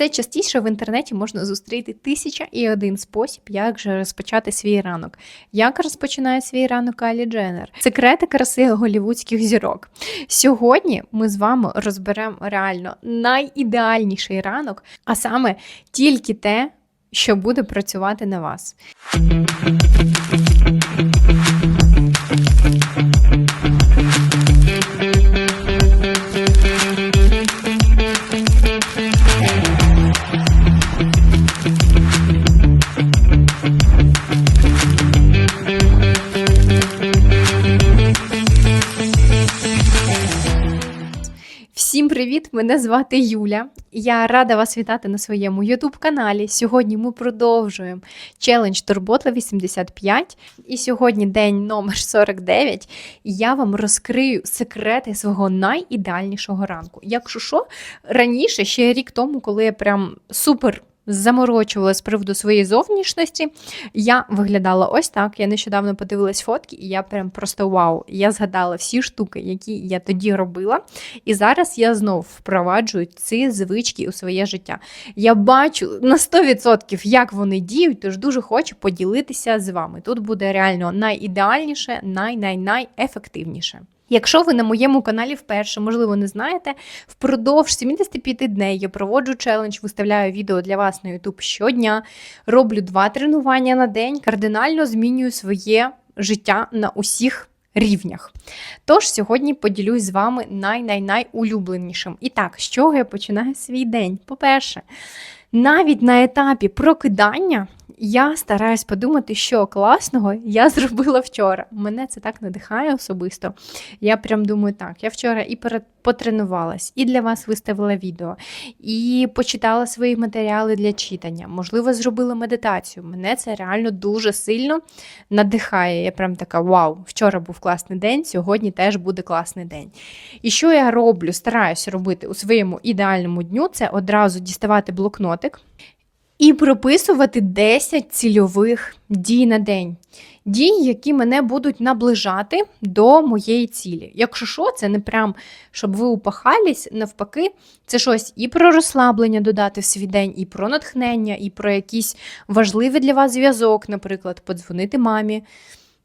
Все частіше в інтернеті можна зустріти тисяча і один спосіб, як же розпочати свій ранок. Як розпочинає свій ранок Калі Дженнер? Секрети краси голівудських зірок. Сьогодні ми з вами розберемо реально найідеальніший ранок, а саме тільки те, що буде працювати на вас. Всім привіт! Мене звати Юля. Я рада вас вітати на своєму youtube каналі. Сьогодні ми продовжуємо челендж Турботла 85. І сьогодні день номер 49. І я вам розкрию секрети свого найідеальнішого ранку. Якщо що, раніше, ще рік тому, коли я прям супер заморочувала з приводу своєї зовнішності. Я виглядала ось так. Я нещодавно подивилась фотки, і я прям просто вау! Я згадала всі штуки, які я тоді робила. І зараз я знов впроваджую ці звички у своє життя. Я бачу на 100%, як вони діють, тож дуже хочу поділитися з вами. Тут буде реально найідеальніше, най-най-найефективніше. Якщо ви на моєму каналі вперше, можливо, не знаєте, впродовж 75 днів я проводжу челендж, виставляю відео для вас на YouTube щодня, роблю два тренування на день, кардинально змінюю своє життя на усіх рівнях. Тож сьогодні поділюсь з вами най-най-найулюбленішим. І так, з чого я починаю свій день? По-перше, навіть на етапі прокидання я стараюсь подумати, що класного я зробила вчора. Мене це так надихає особисто. Я прям думаю, так, я вчора і потренувалась, і для вас виставила відео, і почитала свої матеріали для читання. Можливо, зробила медитацію. Мене це реально дуже сильно надихає. Я прям така: вау, вчора був класний день, сьогодні теж буде класний день. І що я роблю, стараюсь робити у своєму ідеальному дню, це одразу діставати блокнотик і прописувати 10 цільових дій на день. Дій, які мене будуть наближати до моєї цілі. Якщо що, це не прям, щоб ви упахались, навпаки, це щось і про розслаблення додати в свій день, і про натхнення, і про якийсь важливий для вас зв'язок, наприклад, подзвонити мамі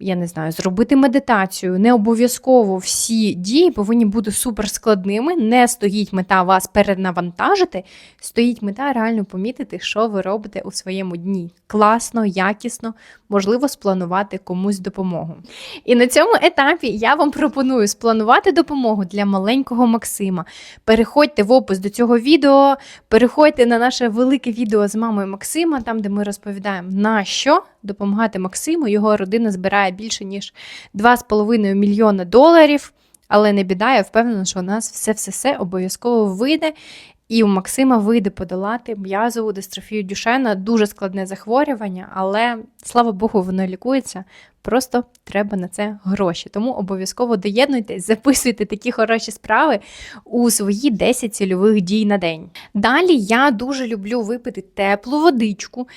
я не знаю, зробити медитацію. Не обов'язково всі дії повинні бути суперскладними. Не стоїть мета вас перенавантажити, стоїть мета реально помітити, що ви робите у своєму дні. Класно, якісно, можливо, спланувати комусь допомогу. І на цьому етапі я вам пропоную спланувати допомогу для маленького Максима. Переходьте в опис до цього відео, переходьте на наше велике відео з мамою Максима, там де ми розповідаємо, на що допомагати Максиму. Його родина збирає більше ніж 2,5 мільйона доларів. Але не біда, я впевнена, що у нас все-все-все обов'язково вийде. І у Максима вийде подолати м'язову дистрофію Дюшена. Дуже складне захворювання, але слава Богу, воно лікується. Просто треба на це гроші. Тому обов'язково доєднуйтесь, записуйте такі хороші справи у свої 10 цільових дій на день. Далі я дуже люблю випити теплу водичку.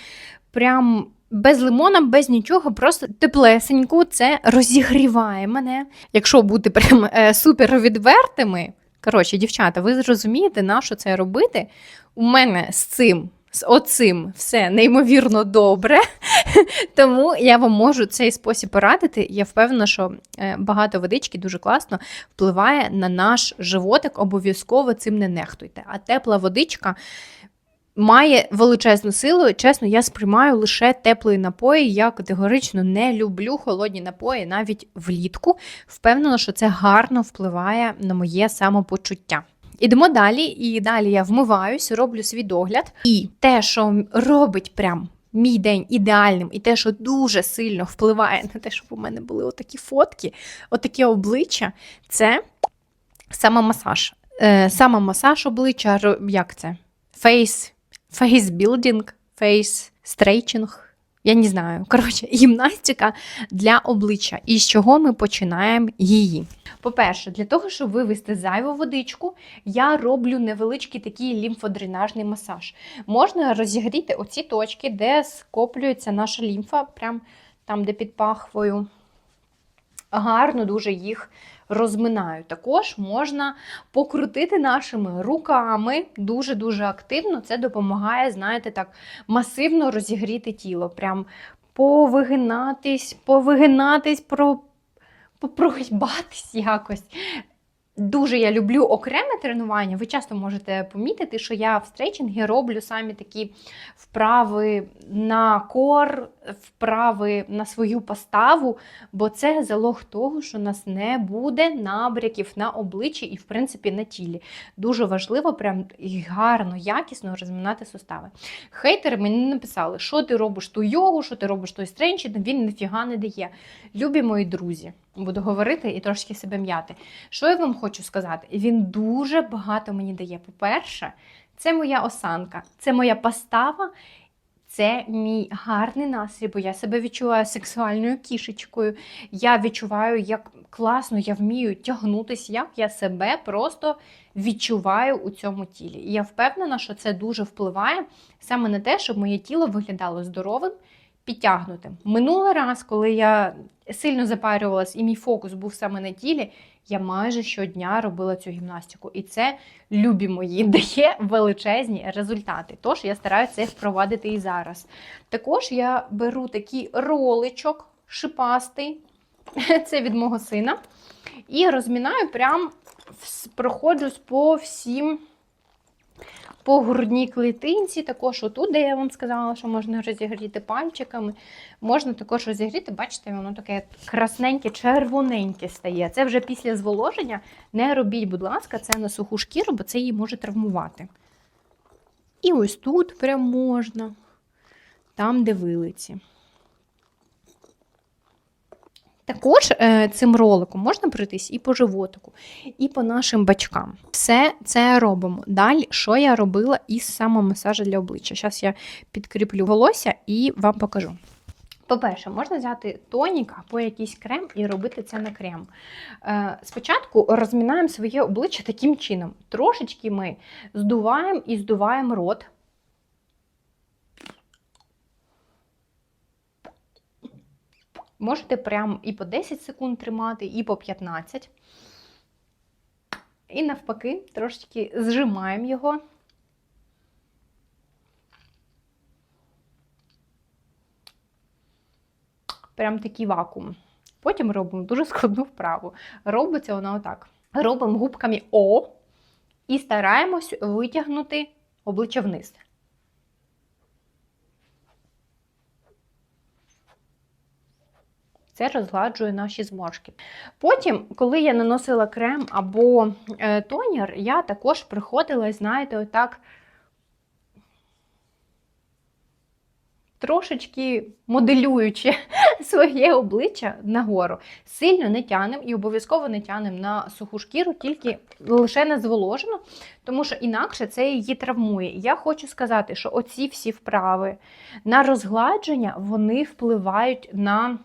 Прям без лимона, без нічого, просто теплесеньку, це розігріває мене. Якщо бути прям е, супер відвертими. Коротше, дівчата, ви зрозумієте, на що це робити? У мене з цим. З оцим все неймовірно добре, тому я вам можу цей спосіб порадити. Я впевнена, що е, багато водички дуже класно впливає на наш животик. Обов'язково цим не нехтуйте. А тепла водичка має величезну силу. Чесно, я сприймаю лише теплі напої. Я категорично не люблю холодні напої навіть влітку. Впевнена, що це гарно впливає на моє самопочуття. Ідемо далі, і далі я вмиваюсь, роблю свій догляд. І те, що робить прям мій день ідеальним, і те, що дуже сильно впливає на те, щоб у мене були отакі фотки, отакі обличчя, це самомасаж. Е, Самомасаж обличчя, як це? Фейс фейсбілдинг, фейс стрейчинг. Я не знаю. Коротше, гімнастика для обличчя. І з чого ми починаємо її? По-перше, для того, щоб вивести зайву водичку, я роблю невеличкий такий лімфодренажний масаж. Можна розігріти оці точки, де скоплюється наша лімфа, прям там, де під пахвою. Гарно дуже їх розминаю. Також можна покрутити нашими руками дуже-дуже активно. Це допомагає, знаєте, так масивно розігріти тіло. Прям повигинатись, повигинатись, про, попрогибатись якось. Дуже я люблю окреме тренування. Ви часто можете помітити, що я в стрейчингі роблю самі такі вправи на кор, вправи на свою поставу, бо це залог того, що нас не буде набряків на обличчі і, в принципі, на тілі. Дуже важливо, прям і гарно, якісно розминати сустави. Хейтери мені написали, що ти робиш ту йогу, що ти робиш той стрейчинг, він ніфіга не дає. Любі мої друзі, буду говорити і трошки себе м'яти. Що я вам хочу сказати? Він дуже багато мені дає. По-перше, це моя осанка, це моя постава, це мій гарний настрій, бо я себе відчуваю сексуальною кішечкою. Я відчуваю, як класно я вмію тягнутися, як я себе просто відчуваю у цьому тілі. І я впевнена, що це дуже впливає саме на те, щоб моє тіло виглядало здоровим, підтягнутим. Минулий раз, коли я сильно запарювалась і мій фокус був саме на тілі, я майже щодня робила цю гімнастику. І це любі мої дає величезні результати. Тож я стараюся це впровадити і зараз. Також я беру такий роличок шипастий, це від мого сина, і розмінаю прям проходжусь по всім. По грудній клітинці, також отут, де я вам сказала, що можна розігріти пальчиками. Можна також розігріти, бачите, воно таке красненьке, червоненьке стає. Це вже після зволоження. Не робіть, будь ласка, це на суху шкіру, бо це її може травмувати. І ось тут прям можна, там, де вилиці. Також е, цим роликом можна пройтись і по животику, і по нашим бачкам. Все це робимо. Далі, що я робила із самомасажу для обличчя. Зараз я підкріплю волосся і вам покажу. По-перше, можна взяти тонік або якийсь крем і робити це на крем. Е, спочатку розмінаємо своє обличчя таким чином. Трошечки ми здуваємо і здуваємо рот. Можете прям і по 10 секунд тримати, і по 15. І навпаки, трошечки зжимаємо його. Прям такий вакуум. Потім робимо дуже складну вправу. Робиться вона отак. Робимо губками О і стараємось витягнути обличчя вниз. Це розгладжує наші зморшки. Потім, коли я наносила крем або е, тонер, я також приходила, знаєте, отак трошечки моделюючи своє обличчя нагору. Сильно не тянем і обов'язково не тянем на суху шкіру, тільки лише на зволожену, тому що інакше це її травмує. Я хочу сказати, що оці всі вправи на розгладження вони впливають на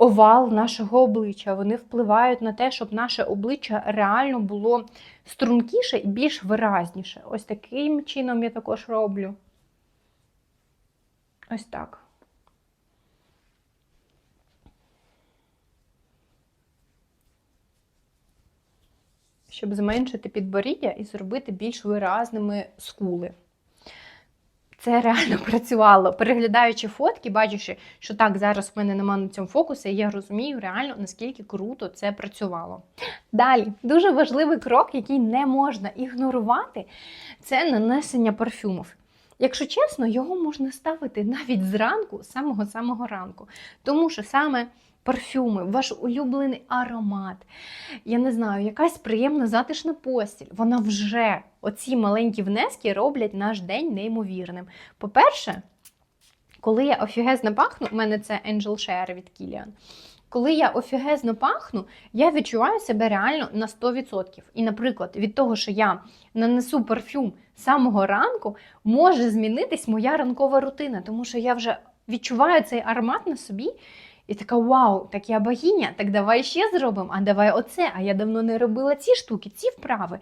овал нашого обличчя. Вони впливають на те, щоб наше обличчя реально було стрункіше і більш виразніше. Ось таким чином я також роблю. Ось так. Щоб зменшити підборіддя і зробити більш виразними скули. Це реально працювало. Переглядаючи фотки, бачачи, що так, зараз в мене немає на цьому фокусу, я розумію реально, наскільки круто це працювало. Далі, дуже важливий крок, який не можна ігнорувати, це нанесення парфюмів. Якщо чесно, його можна ставити навіть зранку, з самого-самого ранку. Тому що саме парфюми, ваш улюблений аромат, я не знаю, якась приємна затишна постіль, вона вже, оці маленькі внески роблять наш день неймовірним. По-перше, коли я офігезно пахну, у мене це Angel Share від Kilian, коли я офігезно пахну, я відчуваю себе реально на 100%. І, наприклад, від того, що я нанесу парфюм самого ранку, може змінитись моя ранкова рутина, тому що я вже відчуваю цей аромат на собі. І така, вау, так я богиня, так давай ще зробимо, а давай оце. А я давно не робила ці штуки, ці вправи.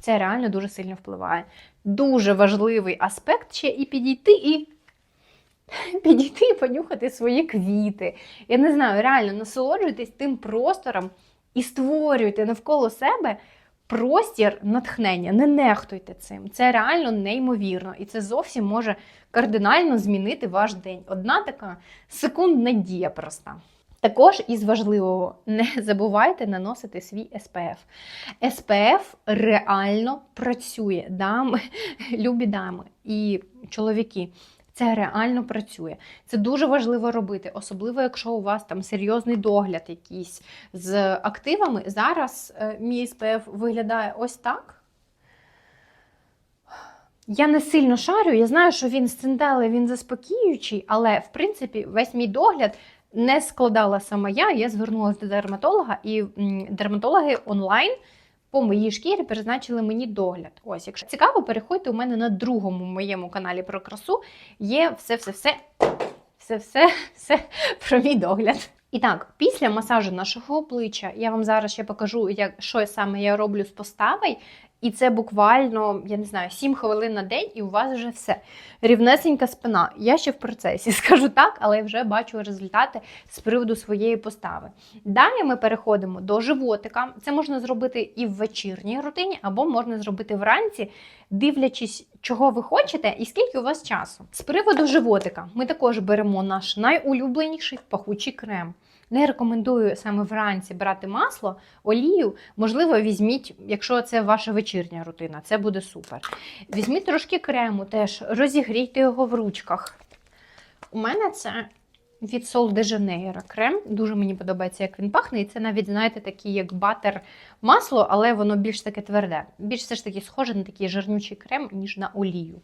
Це реально дуже сильно впливає. Дуже важливий аспект ще і підійти і підійти і понюхати свої квіти. Я не знаю, реально насолоджуйтесь тим простором і створюйте навколо себе простір натхнення. Не нехтуйте цим. Це реально неймовірно. І це зовсім може кардинально змінити ваш день. Одна така секундна дія проста. Також із важливого, не забувайте наносити свій СПФ. СПФ реально працює. Дами, любі дами і чоловіки. Це реально працює. Це дуже важливо робити, особливо якщо у вас там серйозний догляд якийсь з активами. Зараз е, мій СПФ виглядає ось так. Я не сильно шарю, я знаю, що він з цинтели, він заспокіюючий, але в принципі весь мій догляд не складала сама я. Я звернулася до дерматолога, і дерматологи онлайн по моїй шкірі призначили мені догляд. Ось, якщо цікаво, переходьте у мене на другому моєму каналі про красу. Є все-все-все, все-все, все про мій догляд. І так, після масажу нашого обличчя я вам зараз ще покажу, як, що саме я роблю з постави. І це буквально, я не знаю, 7 хвилин на день, і у вас вже все. Рівнесенька спина. Я ще в процесі скажу так, але я вже бачу результати з приводу своєї постави. Далі ми переходимо до животика. Це можна зробити і в вечірній рутині, або можна зробити вранці, дивлячись, чого ви хочете і скільки у вас часу. З приводу животика, ми також беремо наш найулюбленіший пахучий крем. Не рекомендую саме вранці брати масло, олію. Можливо, візьміть, якщо це ваша вечірня рутина, це буде супер. Візьміть трошки крему, теж розігрійте його в ручках. У мене це від Sol de Janeiro крем. Дуже мені подобається, як він пахне. І це навіть, знаєте, такий як батер масло, але воно більш таке тверде. Більш все ж таки схоже на такий жирнючий крем, ніж на олію.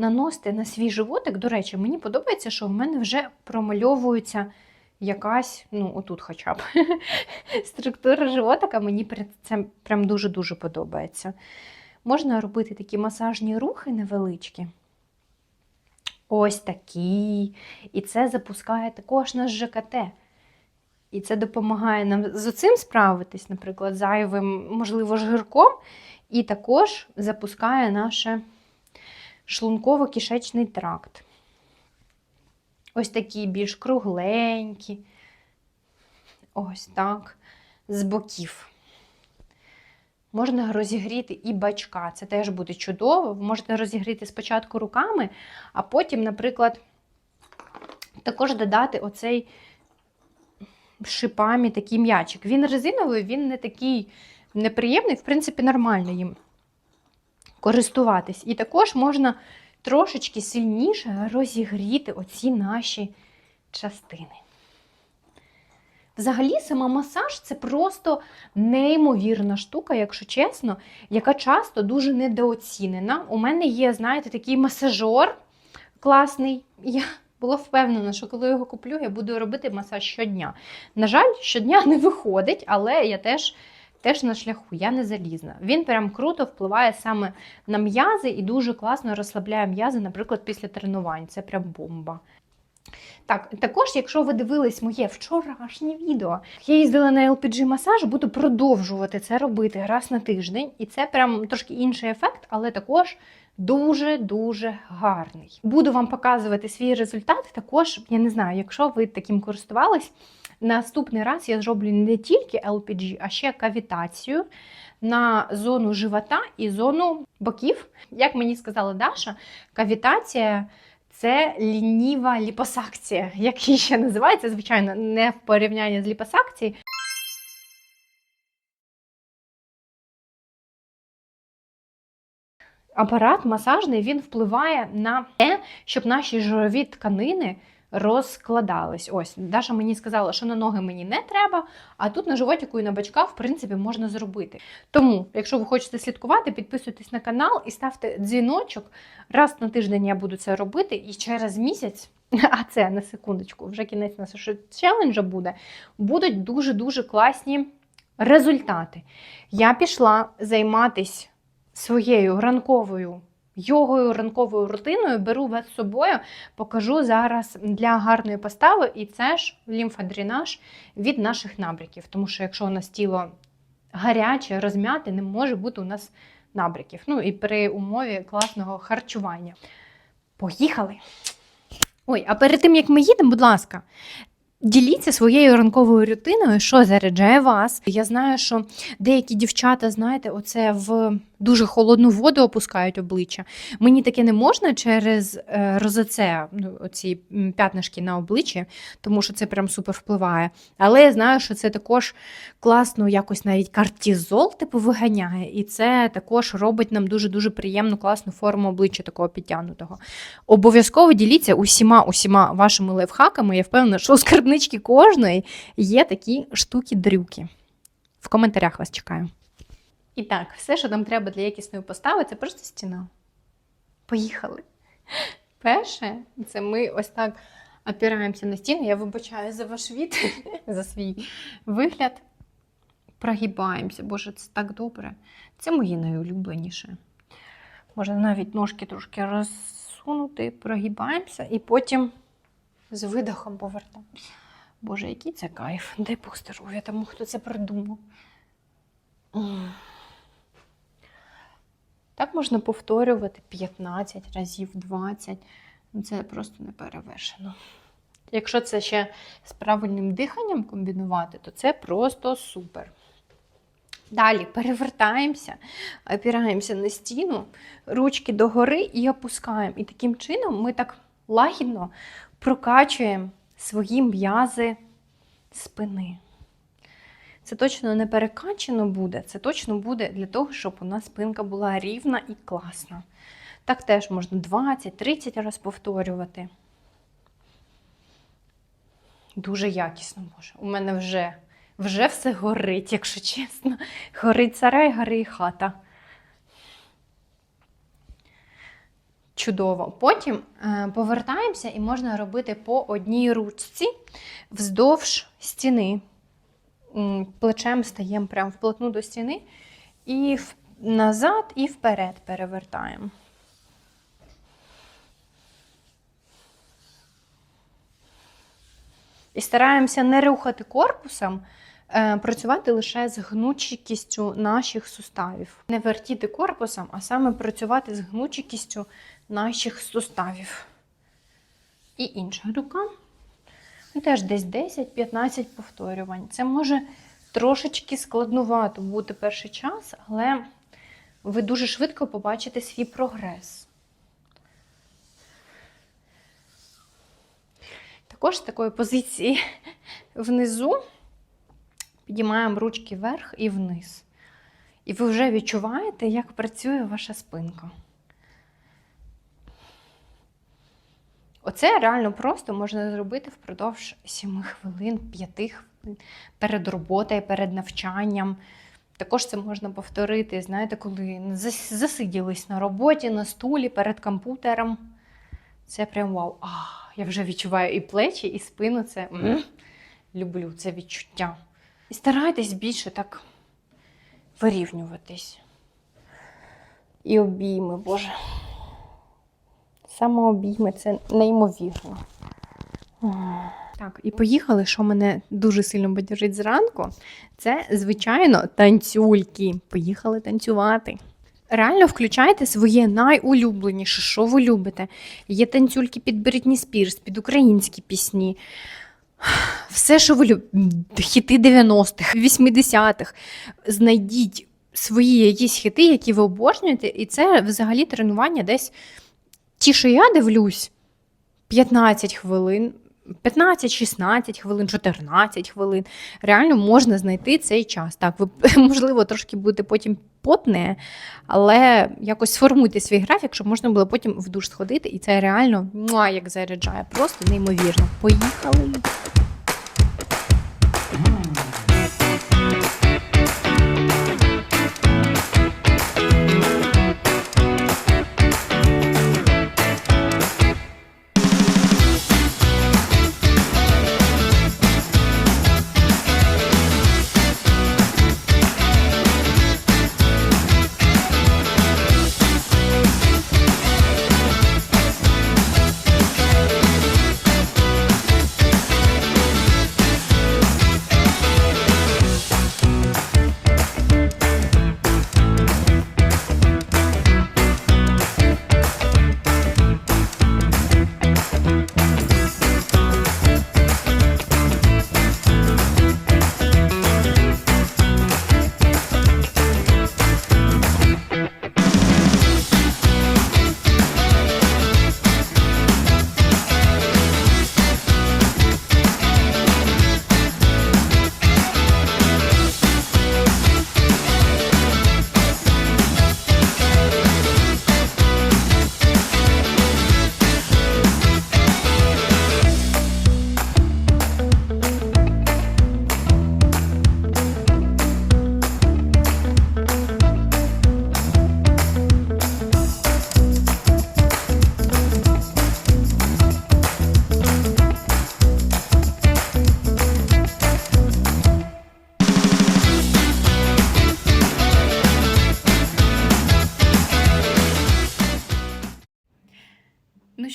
Наносити на свій животик. До речі, мені подобається, що в мене вже промальовується якась, ну, отут хоча б, структура животика. Мені це прям дуже-дуже подобається. Можна робити такі масажні рухи невеличкі. Ось такі. І це запускає також наш ЖКТ. І це допомагає нам з цим справитись, наприклад, зайвим, можливо, жирком, і також запускає наше шлунково-кишечний тракт. Ось такі більш кругленькі. Ось так, з боків. Можна розігріти і бачка. Це теж буде чудово. Ви можете розігріти спочатку руками, а потім, наприклад, також додати оцей шипамі такий м'ячик. Він резиновий, він не такий неприємний, в принципі, нормально їм користуватись. І також можна трошечки сильніше розігріти оці наші частини. Взагалі, сама масаж це просто неймовірна штука, якщо чесно, яка часто дуже недооцінена. У мене є, знаєте, такий масажор класний. Я була впевнена, що коли його куплю, я буду робити масаж щодня. На жаль, щодня не виходить, але я теж теж на шляху, я не залізна. Він прям круто впливає саме на м'язи і дуже класно розслабляє м'язи, наприклад, після тренувань. Це прям бомба. Так, також, якщо ви дивились моє вчорашнє відео, я їздила на LPG масаж, буду продовжувати це робити раз на тиждень, і це прям трошки інший ефект, але також дуже-дуже гарний. Буду вам показувати свій результат. Також, я не знаю, якщо ви таким користувались, наступний раз я зроблю не тільки LPG, а ще кавітацію на зону живота і зону боків. Як мені сказала Даша, кавітація. Це лініва ліпосакція, як її ще називається, звичайно, не в порівнянні з ліпосакцією. Апарат масажний він впливає на те, щоб наші жирові тканини розкладались. Ось, Даша мені сказала, що на ноги мені не треба, а тут на животику і на бачках, в принципі, можна зробити. Тому, якщо ви хочете слідкувати, підписуйтесь на канал і ставте дзвіночок. Раз на тиждень я буду це робити, і через місяць, а це на секундочку, вже кінець нашого челенджа буде, будуть дуже-дуже класні результати. Я пішла займатися своєю ранковою йогою, ранковою рутиною беру вас з собою, покажу зараз для гарної постави, і це ж лімфодренаж від наших набряків. Тому що якщо у нас тіло гаряче, розм'яте, не може бути у нас набряків. Ну і при умові класного харчування. Поїхали! Ой, а перед тим, як ми їдемо, будь ласка, Діліться своєю ранковою рутиною, що заряджає вас. Я знаю, що деякі дівчата, знаєте, оце в дуже холодну воду опускають обличчя. Мені таке не можна через розоце, ну, оці п'ятнишки на обличчі, тому що це прям супер впливає. Але я знаю, що це також класно, якось навіть кортизол типу виганяє, і це також робить нам дуже дуже приємну класну форму обличчя такого підтягнутого. Обов'язково діліться усіма усіма вашими лайфхаками. Я впевнена, що у скарбнички кожної є такі штуки-дрюки. В коментарях вас чекаю. І так, все, що нам треба для якісної постави, це просто стіна. Поїхали. Перше, це ми ось так опираємося на стіну. Я вибачаю за ваш від, за свій вигляд. Прогибаємося. Боже, це так добре. Це мої найулюбленіше. Може, навіть ножки трошки розсунути, прогибаємося і потім з видохом повертаємося. Боже, який це кайф. Дай Бог здоров'я тому, хто це придумав. Так можна повторювати 15 разів, 20. Ну, Це просто не перевершено. Якщо це ще з правильним диханням комбінувати, то це просто супер. Далі перевертаємося, опираємося на стіну, ручки догори і опускаємо. І таким чином ми так лагідно прокачуємо свої м'язи спини. Це точно не перекачано буде, це точно буде для того, щоб у нас спинка була рівна і класна. Так теж можна 20-30 разів повторювати. Дуже якісно може. У мене вже, вже все горить, якщо чесно. Горить сарай, горить хата. Чудово. Потім е, повертаємося і можна робити по одній ручці вздовж стіни. Плечем стаємо прямо вплотну до стіни і назад, і вперед перевертаємо. І стараємося не рухати корпусом, е, працювати лише з гнучкістю наших суставів. Не вертіти корпусом, а саме працювати з гнучкістю наших суставів. І інша рука. Ну, Теж десь 10-15 повторювань. Це може трошечки складнувато бути перший час, але ви дуже швидко побачите свій прогрес. Також з такої позиції внизу підіймаємо ручки вверх і вниз. І ви вже відчуваєте, як працює ваша спинка. Оце реально просто можна зробити впродовж 7 хвилин, 5 хвилин перед роботою, перед навчанням. Також це можна повторити, знаєте, коли засиділись на роботі, на стулі перед комп'ютером. Це прям вау. А, я вже відчуваю і плечі, і спину. Це м, люблю це відчуття. І старайтесь більше так вирівнюватись. І обійми, Боже. Самообійми це неймовірно. Так, і поїхали, що мене дуже сильно бадьорить зранку. Це, звичайно, танцюльки. Поїхали танцювати. Реально включайте своє найулюбленіше, що ви любите. Є танцюльки під Брітні Спірс, під українські пісні. Все, що ви любите, хіти 90-х, 80-х. Знайдіть свої якісь хіти, які ви обожнюєте, і це взагалі тренування десь ті, що я дивлюсь, 15 хвилин, 15, 16 хвилин, 14 хвилин. Реально можна знайти цей час. Так, ви, можливо, трошки будете потім потне, але якось сформуйте свій графік, щоб можна було потім в душ сходити, і це реально муа, як заряджає. Просто неймовірно. Поїхали.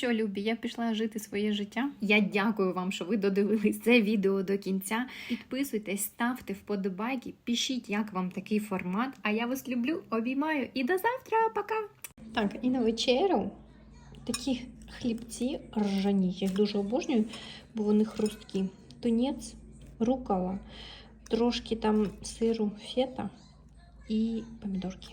Що, любі, я пішла жити своє життя. Я дякую вам, що ви додивились це відео до кінця. Підписуйтесь, ставте вподобайки, пишіть, як вам такий формат. А я вас люблю, обіймаю і до завтра, пока! Так, і на вечерю такі хлібці ржані. Я дуже обожнюю, бо вони хрусткі. Тунець, рукола, трошки там сиру фета і помідорки.